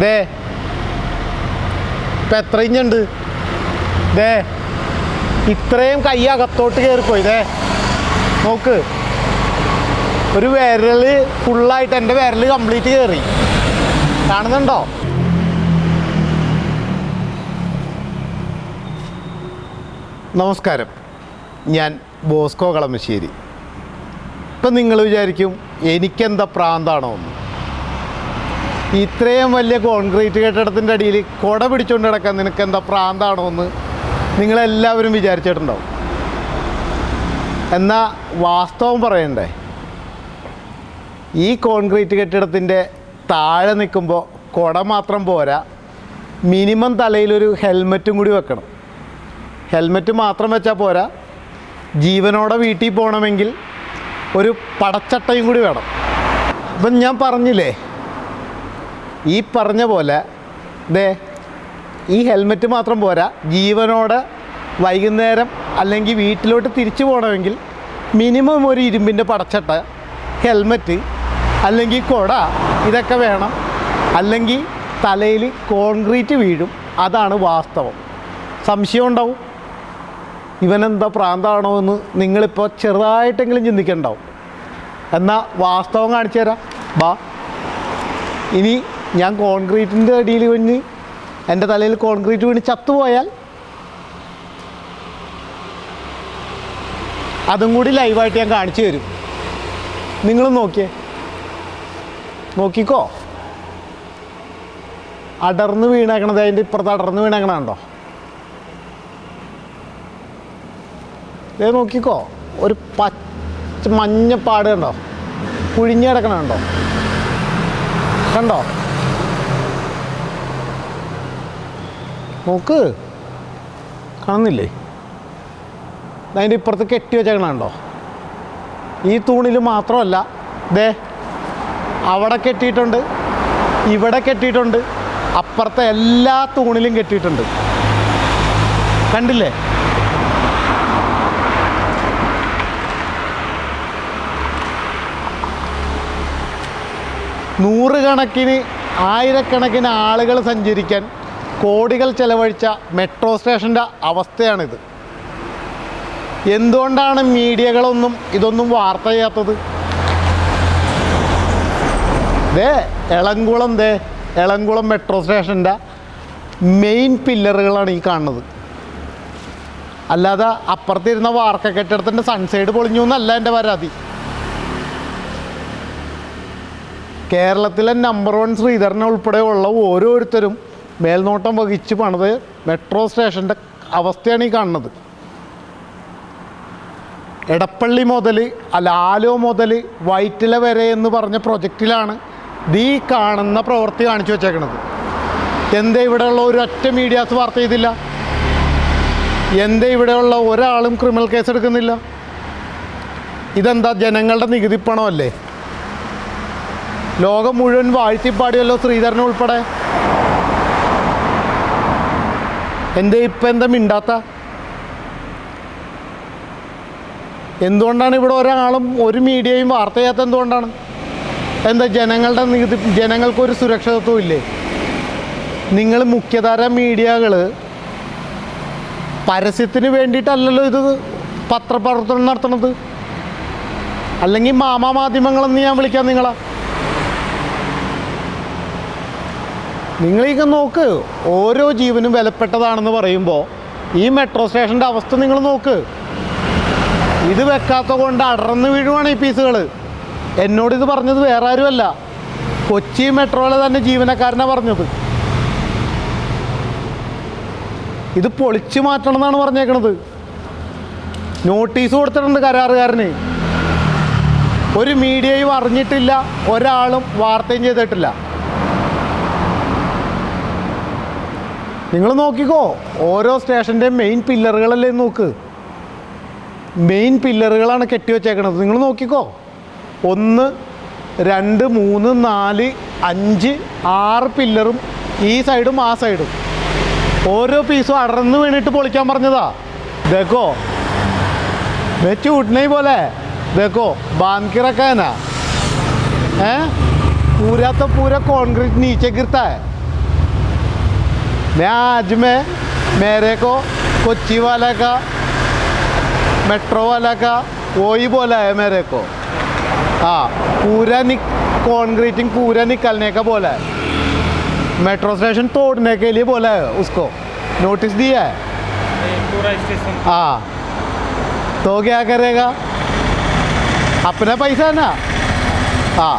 ദേ. ഇപ്പം എത്ര ദേ. ഇത്രയും കൈ അകത്തോട്ട് കയറിപ്പോയി ദേ. നോക്ക്. ഒരു വിരൽ ഫുള്ളായിട്ട് എന്റെ വിരൽ കംപ്ലീറ്റ് കയറി. കാണുന്നുണ്ടോ? നമസ്കാരം. ഞാൻ ബോസ്കോ കളമശ്ശേരി. ഇപ്പം നിങ്ങൾ വിചാരിക്കും എനിക്കെന്താ പ്രാന്താണോ എന്ന് ഇത്രയും വലിയ കോൺക്രീറ്റ് കെട്ടിടത്തിന്റെ അടിയിൽ കുട പിടിച്ചുകൊണ്ട് കിടക്കാൻ നിനക്ക് എന്താ പ്രാന്താണോ എന്ന് നിങ്ങളെല്ലാവരും വിചാരിച്ചിട്ടുണ്ടാവും. എന്നാൽ വാസ്തവം പറയണ്ടേ? ഈ കോൺക്രീറ്റ് കെട്ടിടത്തിന്റെ താഴെ നിൽക്കുമ്പോൾ കുട മാത്രം പോരാ. മിനിമം തലയിലൊരു ഹെൽമറ്റും കൂടി വെക്കണം. ഹെൽമെറ്റ് മാത്രം വെച്ചാൽ പോരാ. ജീവനോടെ വീട്ടിൽ പോകണമെങ്കിൽ ഒരു പടച്ചട്ടയും കൂടി വേണം. അപ്പം ഞാൻ പറഞ്ഞില്ലേ ഈ പറഞ്ഞ പോലെ ദേ ഈ ഹെൽമെറ്റ് മാത്രം പോരാ. ജീവനോടെ വൈകുന്നേരം അല്ലെങ്കിൽ വീട്ടിലോട്ട് തിരിച്ചു പോകണമെങ്കിൽ മിനിമം ഒരു ഇരുമ്പിന്റെ പടച്ചട്ട ഹെൽമെറ്റ് അല്ലെങ്കിൽ കുട ഇതൊക്കെ വേണം. അല്ലെങ്കിൽ തലയിൽ കോൺക്രീറ്റ് വീഴും. അതാണ് വാസ്തവം. സംശയം ഉണ്ടാവും. ഇവനെന്താ പ്രാന്താണോ എന്ന് നിങ്ങളിപ്പോൾ ചെറുതായിട്ടെങ്കിലും ചിന്തിക്കണ്ടാവും. എന്നാൽ വാസ്തവം കാണിച്ചു തരാം. ബാ. ഇനി ഞാൻ കോൺക്രീറ്റിന്റെ അടിയിൽ വീണ് എന്റെ തലയിൽ കോൺക്രീറ്റ് വീണ് ചത്തുപോയാൽ അതും കൂടി ലൈവായിട്ട് ഞാൻ കാണിച്ചു തരും. നിങ്ങൾ നോക്കിയേ. നോക്കിക്കോ. അടർന്ന് വീണേക്കണത് അതിന്റെ ഇപ്പുറത്ത് അടർന്ന് വീണേക്കണുണ്ടോ ദേ നോക്കിക്കോ. ഒരു പച്ച മഞ്ഞപ്പാട് കണ്ടോ? കുഴിഞ്ഞ് കിടക്കണുണ്ടോ കണ്ടോ? നോക്ക് കാണുന്നില്ലേ? അതിന്റെ ഇപ്പുറത്ത് കെട്ടി വെച്ചേക്കണുണ്ടോ ഈ തൂണിൽ മാത്രമല്ല ദേ അവിടെ കെട്ടിയിട്ടുണ്ട് ഇവിടെ കെട്ടിയിട്ടുണ്ട് അപ്പുറത്തെ എല്ലാ തൂണിലും കെട്ടിയിട്ടുണ്ട്. കണ്ടില്ലേ? നൂറുകണക്കിന് ആയിരക്കണക്കിന് ആളുകൾ സഞ്ചരിക്കാൻ കോടികൾ ചെലവഴിച്ച മെട്രോ സ്റ്റേഷന്റെ അവസ്ഥയാണിത്. എന്തുകൊണ്ടാണ് മീഡിയകളൊന്നും ഇതൊന്നും വാർത്ത ചെയ്യാത്തത് ദേ എളംകുളം ദേ എളംകുളം മെട്രോ സ്റ്റേഷന്റെ മെയിൻ പില്ലറുകളാണ് ഈ കാണുന്നത്. അല്ലാതെ അപ്പുറത്തിരുന്ന വാർക്ക കെട്ടിടത്തിന്റെ സൺസൈഡ് പൊളിഞ്ഞു എന്നല്ല എന്റെ പരാതി. കേരളത്തിലെ നമ്പർ വൺ ശ്രീധരനെ ഉൾപ്പെടെയുള്ള ഓരോരുത്തരും മേൽനോട്ടം വഹിച്ച് പണിത് മെട്രോ സ്റ്റേഷന്റെ അവസ്ഥയാണ് ഈ കാണുന്നത്. എടപ്പള്ളി മുതൽ അല്ല ആലോ മുതൽ വൈറ്റില വരെ എന്ന് പറഞ്ഞ പ്രൊജക്റ്റിലാണ് ഈ കാണുന്ന പ്രവൃത്തി കാണിച്ചു വെച്ചേക്കണത്. എന്തേ ഇവിടെയുള്ള ഒരു ഒറ്റ മീഡിയാസ് വാർത്ത ചെയ്തില്ല? എന്തേ ഇവിടെയുള്ള ഒരാളും ക്രിമിനൽ കേസ് എടുക്കുന്നില്ല? ഇതെന്താ ജനങ്ങളുടെ നികുതിപ്പണമല്ലേ ലോകം മുഴുവൻ വാഴ്ത്തിപ്പാടിയല്ലോ ശ്രീധരൻ ഉൾപ്പെടെ. എന്തേ ഇപ്പം എന്താ മിണ്ടാത്ത? എന്തുകൊണ്ടാണ് ഇവിടെ ഒരാളും ഒരു മീഡിയയും വാർത്ത ചെയ്യാത്ത എന്തുകൊണ്ടാണ്? എന്താ ജനങ്ങളുടെ നികുതി ജനങ്ങൾക്കൊരു സുരക്ഷിതത്വം ഇല്ലേ? നിങ്ങൾ മുഖ്യധാര മീഡിയകൾ പരസ്യത്തിന് വേണ്ടിയിട്ടല്ലല്ലോ ഇത് പത്രപ്രവർത്തനം നടത്തുന്നത്? അല്ലെങ്കിൽ മാമാ മാധ്യമങ്ങളെന്ന് ഞാൻ വിളിക്കാം നിങ്ങളാ. നിങ്ങളീಗ നോക്ക് ഓരോ ജീവനും വിലപ്പെട്ടതാണെന്ന് പറയുമ്പോൾ ഈ മെട്രോ സ്റ്റേഷന്റെ അവസ്ഥ നിങ്ങൾ നോക്ക്. ഇത് വെക്കാത്ത കൊണ്ട് അടർന്ന് വീഴുവാണ് ഈ പീസുകൾ എന്നോട് ഇത് പറഞ്ഞത് വേറെ ആരുമല്ല കൊച്ചി മെട്രോയിലെ തന്നെ ജീവനക്കാരനാണ് പറഞ്ഞത്. ഇത് പൊളിച്ചു മാറ്റണം എന്നാണ് പറഞ്ഞേക്കണത്. നോട്ടീസ് കൊടുത്തിട്ടുണ്ട് കരാറുകാരന്. ഒരു മീഡിയയും അറിഞ്ഞിട്ടില്ല ഒരാളും വാർത്തയും ചെയ്തിട്ടില്ല. നിങ്ങൾ നോക്കിക്കോ ഓരോ സ്റ്റേഷന്റെയും മെയിൻ പില്ലറുകളല്ലേ നോക്ക്. മെയിൻ പില്ലറുകളാണ് കെട്ടിവെച്ചേക്കണത് നിങ്ങൾ നോക്കിക്കോ ഒന്ന് രണ്ട് മൂന്ന് നാല് അഞ്ച് ആറ് പില്ലറും ഈ സൈഡും ആ സൈഡും ഓരോ പീസും അടർന്ന് വീണിട്ട് പൊളിക്കാൻ പറഞ്ഞതാ. ഇതേക്കോ വെച്ച് കൂട്ടണേ പോലെ. ഇതേക്കോ ബാൻകിറക്കാനാ. ഏ? പൂരാത്ത പൂര കോൺക്രീറ്റ് നീച്ചെ मैं आज में मेरे को कोच्चि वाला का मेट्रो वाला का वो ही बोला है मेरे को हाँ पूरा निक कॉन्क्रीटिंग पूरा निकलने का बोला है मेट्रो स्टेशन तोड़ने के लिए बोला है उसको नोटिस दिया है ये पूरा स्टेशन हाँ तो क्या करेगा अपना पैसा है ना हाँ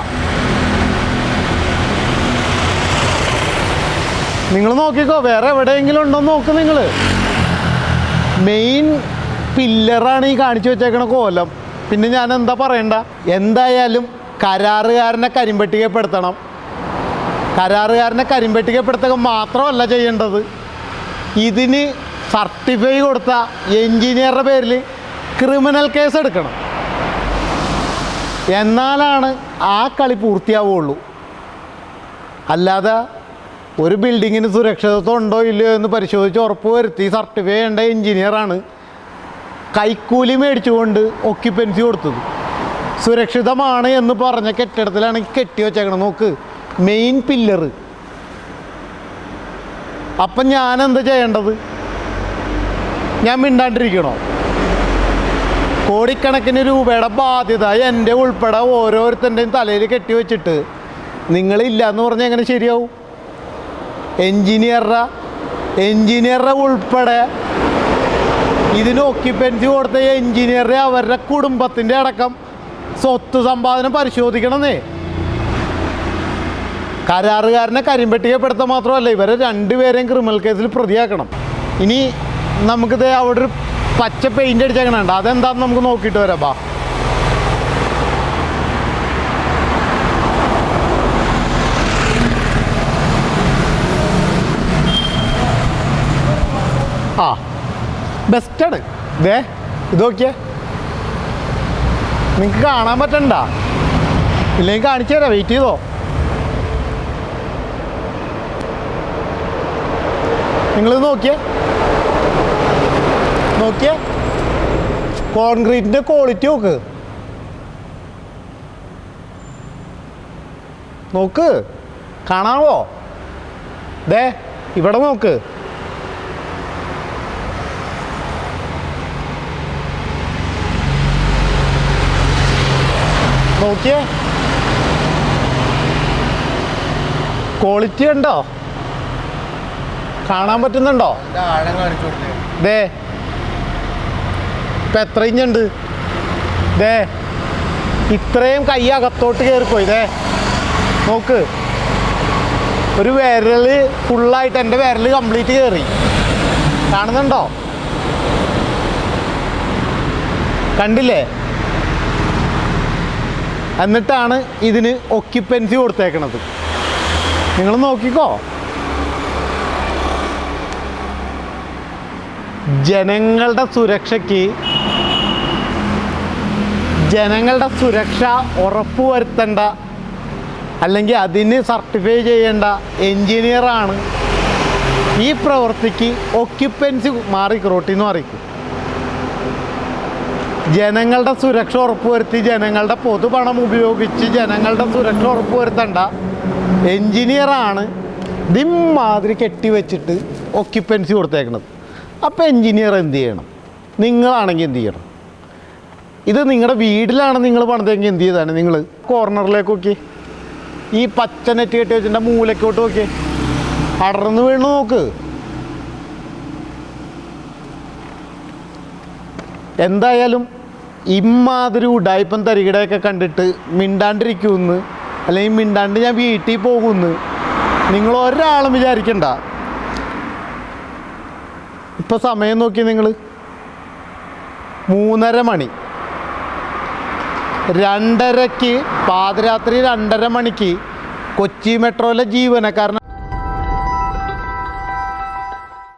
നിങ്ങൾ നോക്കിക്കോ വേറെ എവിടെയെങ്കിലും ഉണ്ടോ നോക്ക് നിങ്ങൾ. മെയിൻ പില്ലറാണ് ഈ കാണിച്ചു വെച്ചേക്കണ കോലം. പിന്നെ ഞാൻ എന്താ പറയണ്ട? എന്തായാലും കരാറുകാരനെ കരിമ്പട്ടികപ്പെടുത്തണം. കരാറുകാരനെ കരിമ്പട്ടികപ്പെടുത്തുക മാത്രമല്ല ചെയ്യേണ്ടത്. ഇതിന് സർട്ടിഫൈ കൊടുത്ത എൻജിനീയറുടെ പേരിൽ ക്രിമിനൽ കേസ് എടുക്കണം. എന്നാലാണ് ആ കളി പൂർത്തിയാവുള്ളൂ. അല്ലാതെ ഒരു ബിൽഡിങ്ങിന് സുരക്ഷിതത്വം ഉണ്ടോ ഇല്ലയോ എന്ന് പരിശോധിച്ച് ഉറപ്പ് വരുത്തി. സർട്ടിഫൈ ചെയ്യേണ്ട എഞ്ചിനീയറാണ് കൈക്കൂലി മേടിച്ചുകൊണ്ട് ഒക്യുപ്പൻസി കൊടുത്തത്. സുരക്ഷിതമാണ് എന്ന് പറഞ്ഞ കെട്ടിടത്തിലാണ് കെട്ടി വെച്ചേക്കണം നോക്ക് മെയിൻ പില്ലറ് അപ്പം ഞാൻ എന്താ ചെയ്യേണ്ടത്? ഞാൻ മിണ്ടാണ്ടിരിക്കണോ? കോടിക്കണക്കിന് രൂപയുടെ ബാധ്യത എന്റെ ഉൾപ്പെടെ ഓരോരുത്തന്റെയും തലയിൽ കെട്ടി വെച്ചിട്ട് നിങ്ങളില്ല എന്ന് പറഞ്ഞാൽ എങ്ങനെ ശരിയാവും? എൻജിനീയറുടെ എൻജിനീയറുടെ ഉൾപ്പെടെ ഇതിന് ഒക്യുപ്പൻസി കൊടുത്ത എൻജിനീയറെ അവരുടെ കുടുംബത്തിന്റെ അടക്കം സ്വത്ത് സമ്പാദനം പരിശോധിക്കണമെന്നേ. കരാറുകാരനെ കരിമ്പട്ടികപ്പെടുത്താൻ മാത്രമല്ല ഇവരെ രണ്ടുപേരെയും ക്രിമിനൽ കേസിൽ പ്രതിയാക്കണം. ഇനി നമുക്കിത് അവിടെ ഒരു പച്ച പെയിന്റ് അടിച്ചേക്കണുണ്ട്. അതെന്താണെന്ന് നമുക്ക് നോക്കിയിട്ട് വരാം ബാ. ആ ബെസ്റ്റാണ് ഇതേ ഇത് നോക്കിയേ. നിങ്ങൾക്ക് കാണാൻ പറ്റണ്ട. ഇല്ലെങ്കിൽ കാണിച്ചു തരാം. വെയിറ്റ് ചെയ്തോ. നിങ്ങൾ നോക്കിയേ. നോക്കിയേ. കോൺക്രീറ്റിന്റെ ക്വാളിറ്റി നോക്ക്. നോക്ക്. കാണാവോ? ദേ ഇവിടെ നോക്ക്. നോക്കിയേ. ക്വാളിറ്റി ഉണ്ടോ? കാണാൻ പറ്റുന്നുണ്ടോ? ദേ. ഇപ്പം എത്ര ഇഞ്ചുണ്ട് ദേ. ഇത്രയും കൈ അകത്തോട്ട് കയറിപ്പോയി ദേ. നോക്ക്. ഒരു വിരൽ ഫുള്ളായിട്ട് എന്റെ വിരൽ കംപ്ലീറ്റ് കയറി കാണുന്നുണ്ടോ? കണ്ടില്ലേ? എന്നിട്ടാണ് ഇതിന് ഒക്യുപ്പൻസി കൊടുത്തേക്കണത്. നിങ്ങൾ നോക്കിക്കോ. ജനങ്ങളുടെ സുരക്ഷയ്ക്ക് ജനങ്ങളുടെ സുരക്ഷ ഉറപ്പുവരുത്തേണ്ട അല്ലെങ്കിൽ അതിന് സർട്ടിഫൈ ചെയ്യേണ്ട എൻജിനീയറാണ് ഈ പ്രവൃത്തിക്ക് ഒക്യുപ്പൻസി മാറി ക്രോട്ടിന്ന് മാറിക്കും ജനങ്ങളുടെ സുരക്ഷ ഉറപ്പുവരുത്തി ജനങ്ങളുടെ പൊതുപണം ഉപയോഗിച്ച് ജനങ്ങളുടെ സുരക്ഷ ഉറപ്പുവരുത്തേണ്ട. എൻജിനീയറാണ് ദിമ്മാതിരി കെട്ടിവെച്ചിട്ട് ഒക്യുപ്പൻസി കൊടുത്തേക്കണത്. അപ്പോൾ എൻജിനീയർ എന്ത് ചെയ്യണം? നിങ്ങളാണെങ്കിൽ എന്ത് ചെയ്യണം? ഇത് നിങ്ങളുടെ വീട്ടിലാണ് നിങ്ങൾ പണിതെങ്കിൽ എന്ത് ചെയ്താണ് നിങ്ങൾ കോർണറിലേക്ക് നോക്കി. ഈ പച്ച നെറ്റ് കെട്ടി വെച്ചിട്ട് മൂലക്കോട്ട് നോക്കി. അടർന്ന് വീണ് നോക്ക്. എന്തായാലും ഇമ്മാതിരി ഉടായ്പം തരികിടയൊക്കെ കണ്ടിട്ട് മിണ്ടാണ്ടിരിക്കുമെന്ന് അല്ലെങ്കിൽ മിണ്ടാണ്ട് ഞാൻ വീട്ടിൽ പോകുമെന്ന് നിങ്ങൾ ഒരാളും വിചാരിക്കണ്ട. ഇപ്പോൾ സമയം നോക്കി നിങ്ങൾ മൂന്നര മണി. രണ്ടരയ്ക്ക് പാതിരാത്രി രണ്ടര മണിക്ക് കൊച്ചി മെട്രോയിലെ ജീവനക്കാരൻ